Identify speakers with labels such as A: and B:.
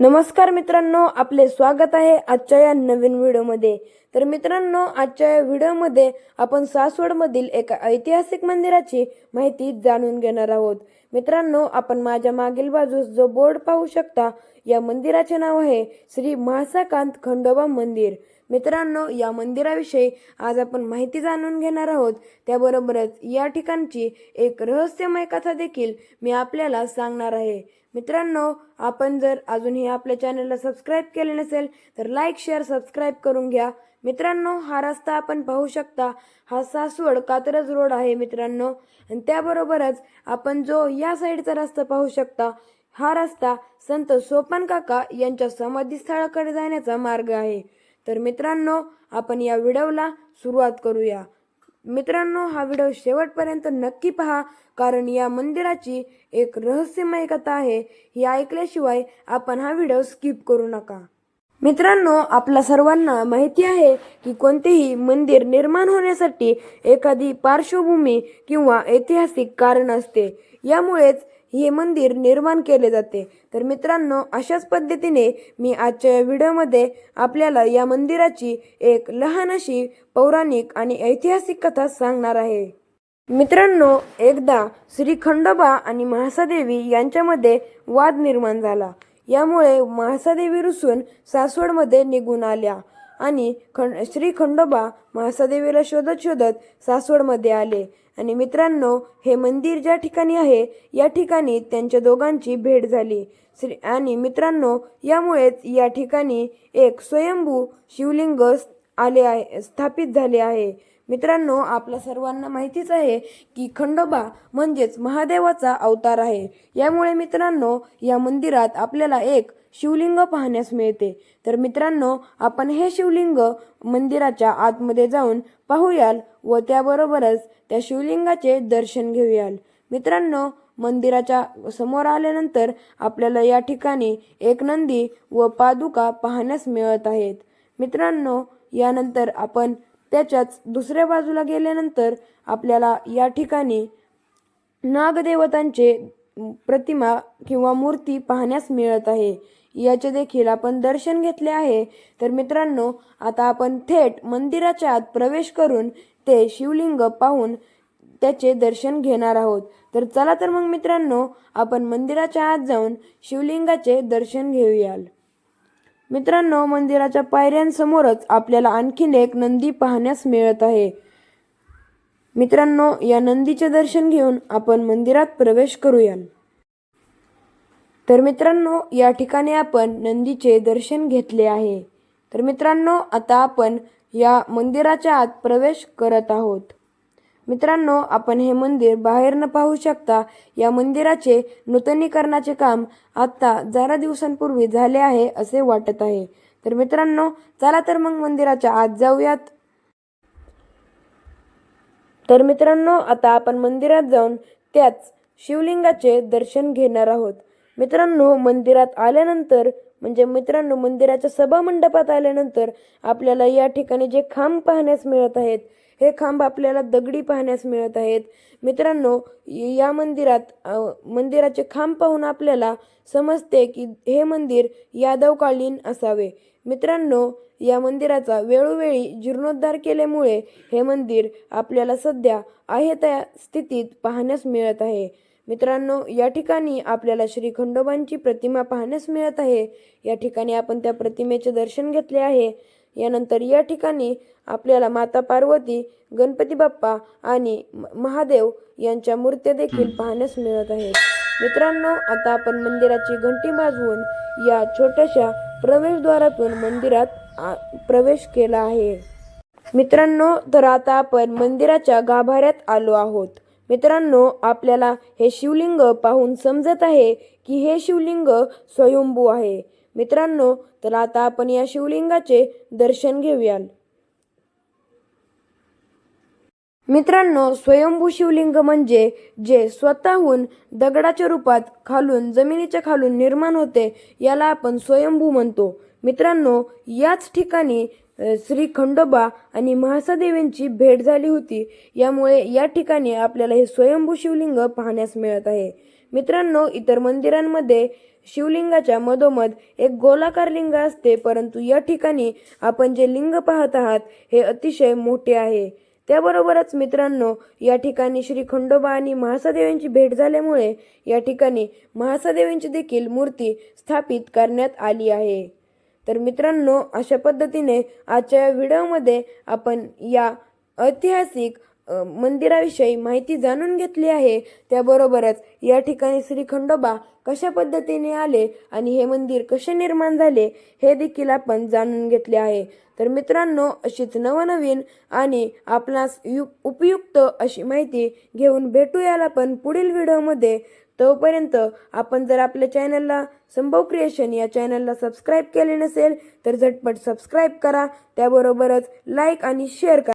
A: नमस्कार मित्रांनो आपले स्वागत आहे आजच्या या नवीन व्हिडिओमध्ये. तर मित्रांनो आजच्या या व्हिडिओमध्ये आपण सासवडमधील एका ऐतिहासिक मंदिराची माहिती जाणून घेणार आहोत. मित्रांनो आपण माझ्या मागील बाजूस जो बोर्ड पाहू शकता या मंदिराचे नाव आहे श्री महासाकांत खंडोबा मंदिर. मित्रांनो या मंदिराविषयी आज आपण माहिती जाणून घेणार आहोत. त्याबरोबरच या ठिकाणची एक रहस्यमय कथा देखील मी आपल्याला सांगणार आहे. मित्रांनो आपण जर अजूनही आपल्या चॅनलला सबस्क्राईब केले नसेल तर लाईक शेअर सबस्क्राईब करून घ्या. मित्रांनो हा रस्ता आपण पाहू शकता. हा सासवड कात्रज रोड आहे मित्रांनो. आणि त्याबरोबरच आपण जो या साईडचा रस्ता पाहू शकता हा रस्ता संत सोपान काका यांच्या समाधीस्थळाकडे जाण्याचा मार्ग आहे. तर मित्रांनो आपण या व्हिडिओला सुरुवात करूया. मित्रांनो हा व्हिडिओ शेवटपर्यंत नक्की पहा कारण या मंदिराची एक रहस्यमय कथा आहे ही ऐकल्याशिवाय आपण हा व्हिडिओ स्किप करू नका. मित्रांनो आपल्या सर्वांना माहिती आहे की कोणतेही मंदिर निर्माण होण्यासाठी एखादी पार्श्वभूमी किंवा ऐतिहासिक कारण असते. यामुळेच हे मंदिर निर्माण केले जाते. तर मित्रांनो अशाच पद्धतीने मी आजच्या या व्हिडिओमध्ये आपल्याला या मंदिराची एक लहान अशी पौराणिक आणि ऐतिहासिक कथा सांगणार आहे. मित्रांनो एकदा श्री खंडोबा आणि महासादेवी यांच्यामध्ये वाद निर्माण झाला. यामुळे महासादेवी रुसून सासवडमध्ये निघून आल्या आणि खंड श्री खंडोबा महासादेवीला शोधत शोधत सासवडमध्ये आले. आणि मित्रांनो हे मंदिर ज्या ठिकाणी आहे या ठिकाणी त्यांच्या दोघांची भेट झाली. श्री आणि मित्रांनो यामुळेच या ठिकाणी एक स्वयंभू शिवलिंग आले आहे स्थापित झाले आहे. मित्रांनो आपल्या सर्वांना माहितीच आहे की खंडोबा म्हणजेच महादेवाचा अवतार आहे. यामुळे मित्रांनो या मंदिरात आपल्याला एक शिवलिंग पाहण्यास मिळते. तर मित्रांनो आपण हे शिवलिंग मंदिराच्या आतमध्ये जाऊन पाहूयाल व त्याबरोबरच त्या शिवलिंगाचे दर्शन घेऊयाल. मित्रांनो मंदिराच्या समोर आल्यानंतर आपल्याला या ठिकाणी एक नंदी व पादुका पाहण्यास मिळत आहेत. मित्रांनो यानंतर आपण त्याच्याच दुसऱ्या बाजूला गेल्यानंतर आपल्याला या ठिकाणी नागदेवतांचे प्रतिमा किंवा मूर्ती पाहण्यास मिळत आहे. याचे देखील आपण दर्शन घेतले आहे. तर मित्रांनो आता आपण थेट मंदिराच्या आत प्रवेश करून ते शिवलिंग पाहून त्याचे दर्शन घेणार आहोत. तर चला तर मग मित्रांनो आपण मंदिराच्या आत जाऊन शिवलिंगाचे दर्शन घेऊयाल. मित्रांनो मंदिराच्या पायऱ्यांसमोरच आपल्याला आणखीन एक नंदी पाहण्यास मिळत आहे. मित्रांनो या नंदीचे दर्शन घेऊन आपण मंदिरात प्रवेश करूयाल. तर मित्रांनो या ठिकाणी आपण नंदीचे दर्शन घेतले आहे. तर मित्रांनो आता आपण या मंदिराच्या आत प्रवेश करत आहोत. मित्रांनो आपण हे मंदिर बाहेरनं पाहू शकता या मंदिराचे नूतनीकरणाचे काम आत्ता जरा दिवसांपूर्वी झाले आहे असे वाटत आहे. तर मित्रांनो चला तर मग मंदिराच्या आत जाऊयात. तर मित्रांनो आता आपण मंदिरात जाऊन त्याच शिवलिंगाचे दर्शन घेणार आहोत. मित्रांनो मंदिरात आल्यानंतर म्हणजे मित्रांनो मंदिराच्या सभा मंडपात आल्यानंतर आपल्याला या ठिकाणी जे खांब पाहण्यास मिळत आहेत हे खांब आपल्याला दगडी पाहण्यास मिळत आहेत. मित्रांनो या मंदिरात मंदिराचे खांब पाहून आपल्याला समजते की हे मंदिर यादवकालीन असावे. मित्रांनो या मंदिराचा वेळोवेळी जीर्णोद्धार केल्यामुळे हे मंदिर आपल्याला सध्या आहे त्या स्थितीत पाहण्यास मिळत आहे. मित्रांनो या ठिकाणी आपल्याला श्री खंडोबांची प्रतिमा पाहण्यास मिळत आहे. या ठिकाणी आपण त्या प्रतिमेचे दर्शन घेतले आहे. यानंतर या ठिकाणी आपल्याला माता पार्वती गणपती बाप्पा आणि म- महादेव यांच्या मूर्त्या देखील पाहण्यास मिळत आहेत. मित्रांनो आता आपण मंदिराची घंटी वाजवून या छोट्याशा प्रवेशद्वारातून मंदिरात आ- प्रवेश केला आहे. मित्रांनो तर आता आपण मंदिराच्या गाभाऱ्यात आलो आहोत. मित्रांनो आपल्याला हे शिवलिंग पाहून समजत आहे की हे शिवलिंग स्वयंभू आहे. मित्रांनो तर आता आपण या शिवलिंगाचे दर्शन घेऊयाल मित्रांनो स्वयंभू शिवलिंग म्हणजे जे स्वतःहून दगडाच्या रूपात खालून जमिनीच्या खालून निर्माण होते याला आपण स्वयंभू म्हणतो. मित्रांनो याच ठिकाणी श्री खंडोबा आणि महासादेवींची भेट झाली होती. यामुळे या ठिकाणी आपल्याला हे स्वयंभू शिवलिंग पाहण्यास मिळत आहे. मित्रांनो इतर मंदिरांमध्ये शिवलिंगाच्या मधोमध एक गोलाकार लिंग असते परंतु या ठिकाणी आपण जे लिंग पाहत आहात हे अतिशय मोठे आहे. त्याबरोबरच मित्रांनो या ठिकाणी श्री खंडोबा आणि महासादेवांची भेट झाल्यामुळे या ठिकाणी महासादेवींची देखील मूर्ती स्थापित करण्यात आली आहे. तर मित्रांनो अशा पद्धतीने आजच्या या व्हिडिओमध्ये आपण या ऐतिहासिक मंदिराविषयी माहिती जाणून घेतली आहे. त्याबरोबरच या ठिकाणी श्री खंडोबा कशा पद्धतीने आले आणि हे मंदिर कसे निर्माण झाले हे देखील आपण जाणून घेतले आहे. तर मित्रांनो अशीच नवनवीन आणि आपणास यु उपयुक्त अशी माहिती घेऊन भेटूयाला आपण पुढील व्हिडिओमध्ये. तोपर्यंत आपण जर आपल्या चॅनलला संभव क्रिएशन या चॅनलला सबस्क्राईब केले नसेल तर झटपट सबस्क्राईब करा. त्याबरोबरच लाईक आणि शेअर करा.